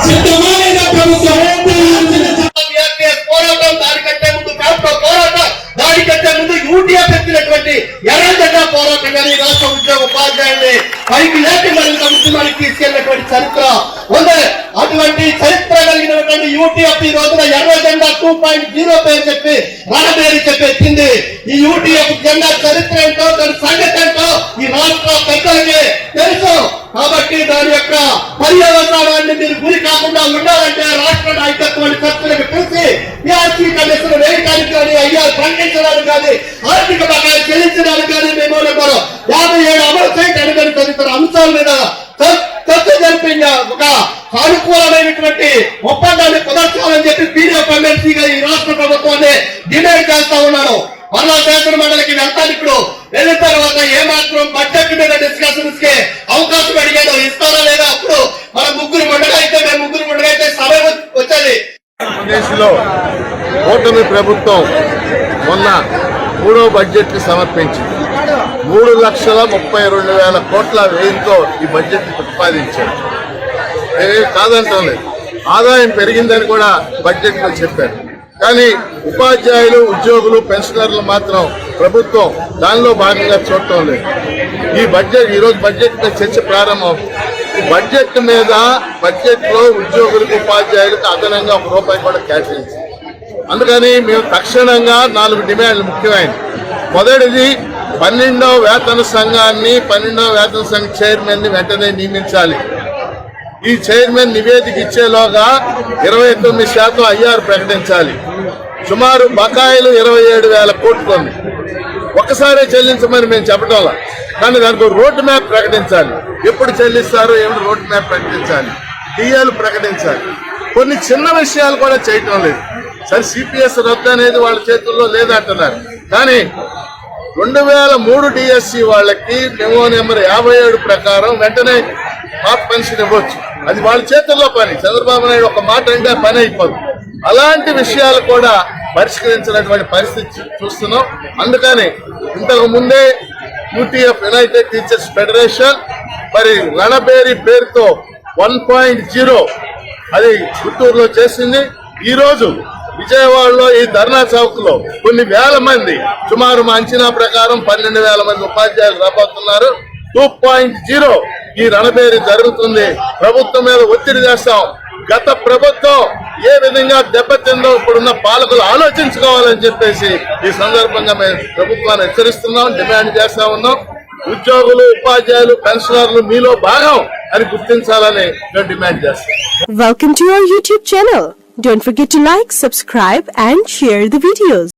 సిద్ధమైన ప్రభుత్వం పోరాటం దానికంటే ముందు కాపు పోరాటం దానికంటే ముందు యూటీఆర్ పెట్టినటువంటి ఎర్రజెండా పోరాటం కానీ రాష్ట్ర ఉద్యోగ ఉపాధ్యాయుని పైకి లేక మరింత ఉద్యమానికి తీసుకెళ్ళినటువంటి చరిత్ర ఉంది అటువంటి చరిత్ర కలిగినటువంటి యూటీఎఫ్ ఈ రోజున ఎర్ర జెండా టూ పాయింట్ జీరో పేరు చెప్పి రణపేరు చెప్పి ఈ యూటీఎఫ్ జెండా చరిత్ర ఏంటో దాని సంగతి ఏంటో ఈ రాష్ట్ర పెద్దలకి తెలుసు. పర్యావరణాన్ని మీరు గురి కాకుండా ఉండాలంటే రాష్ట్ర నాయకత్వాన్ని చర్చలకు పిలిచి పిఆర్సీ కమిషన్ వేయటానికి కానీ అయ్యా ప్రకటించడానికి కానీ ఆర్థిక బకాయి చెల్లించడానికి కానీ మేము కోరం యాభై ఏడు అమలు చేయటానికి కానీ తదితర అంశాల మీద చర్చ జరిపి ఒక సానుకూలమైనటువంటి ఒప్పందాన్ని కుదర్చాలని చెప్పి పీడిఎఫ్ ఎమ్మెల్సీగా ఈ రాష్ట్ర ప్రభుత్వాన్ని డిమాండ్ చేస్తా ఉన్నాను మరలా శాసన మండలికి వెళ్తాను ఇప్పుడు. వెళ్ళిన తర్వాత ఏమాత్రం బడ్జెట్ మీద ఆంధ్రప్రదేశ్లో కూటమి ప్రభుత్వం మొన్న మూడో బడ్జెట్ సమర్పించింది. మూడు లక్షల ముప్పై రెండు వేల కోట్ల వ్యయంతో ఈ బడ్జెట్ ప్రతిపాదించారు. ఏ కాదంటాం లేదు. ఆదాయం పెరిగిందని కూడా బడ్జెట్లో చెప్పారు. కానీ ఉపాధ్యాయులు ఉద్యోగులు పెన్షనర్లు మాత్రం ప్రభుత్వం దానిలో భాగంగా చూడటం లేదు. ఈ బడ్జెట్ ఈరోజు బడ్జెట్ చర్చ ప్రారంభం బడ్జెట్ మీద బడ్జెట్లో ఉద్యోగులకు ఉపాధ్యాయులకు అదనంగా ఒక రూపాయి కూడా కేటాయించింది అందుకని మేము తక్షణంగా నాలుగు డిమాండ్లు ముఖ్యమైన మొదటిది పన్నెండవ వేతన సంఘాన్ని పన్నెండవ వేతన సంఘ చైర్మన్ని వెంటనే నియమించాలి. ఈ చైర్మన్ నివేదిక ఇచ్చేలోగా ఇరవై తొమ్మిది శాతం ఐఆర్ ప్రకటించాలి. సుమారు బకాయిలు ఇరవై ఏడు వేల కోట్లు ఉంది. ఒక్కసారే చెల్లించమని మేము చెప్పడంలా కానీ దానికి రోడ్డు మ్యాప్ ప్రకటించాలి. ఎప్పుడు చెల్లిస్తారో ఏమిటి రోడ్డు మ్యాప్ ప్రకటించాలి? డిఏలు ప్రకటించాలి. కొన్ని చిన్న విషయాలు కూడా చేయటం లేదు. సరే సిపిఎస్ రద్దు అనేది వాళ్ళ చేతుల్లో లేదంటున్నారు కానీ రెండు వేల మూడు డిఎస్సి వాళ్ళకి మెమో నెంబర్ యాభై ఏడు ప్రకారం వెంటనే పాత పెన్షన్ ఇవ్వచ్చు. అది వాళ్ళ చేతుల్లో పని. చంద్రబాబు నాయుడు ఒక మాట అంటే పని అయిపోదు. అలాంటి విషయాలు కూడా పరిష్కరించినటువంటి పరిస్థితి చూస్తున్నాం. అందుకని ఇంతకు ముందే యూటీఎఫ్ యునైటెడ్ టీచర్స్ ఫెడరేషన్ మరి రణబేరి పేరుతో వన్ పాయింట్ జీరో అది గుంటూరులో చేసింది. ఈరోజు విజయవాడలో ఈ ధర్నా చౌక్లో కొన్ని వేల మంది సుమారు మా అంచనా ప్రకారం పన్నెండు వేల మంది ఉపాధ్యాయులు రాబోతున్నారు. టూ పాయింట్ జీరో ఈ రణబేరి జరుగుతుంది. ప్రభుత్వం మీద ఒత్తిడి చేస్తాం. గత ప్రభుత్వం ఏ విధంగా దెబ్బతిందో ఇప్పుడున్న పాలకులు ఆలోచించుకోవాలని చెప్పేసి ఈ సందర్భంగా మేము ప్రభుత్వాన్ని హెచ్చరిస్తున్నాం డిమాండ్ చేస్తా ఉన్నాం ఉద్యోగులు ఉపాధ్యాయులు పెన్షనర్లు మీలో భాగం అని గుర్తించాలని మేము డిమాండ్ చేస్తాం Welcome to our YouTube channel. Don't forget to like, subscribe and share the videos.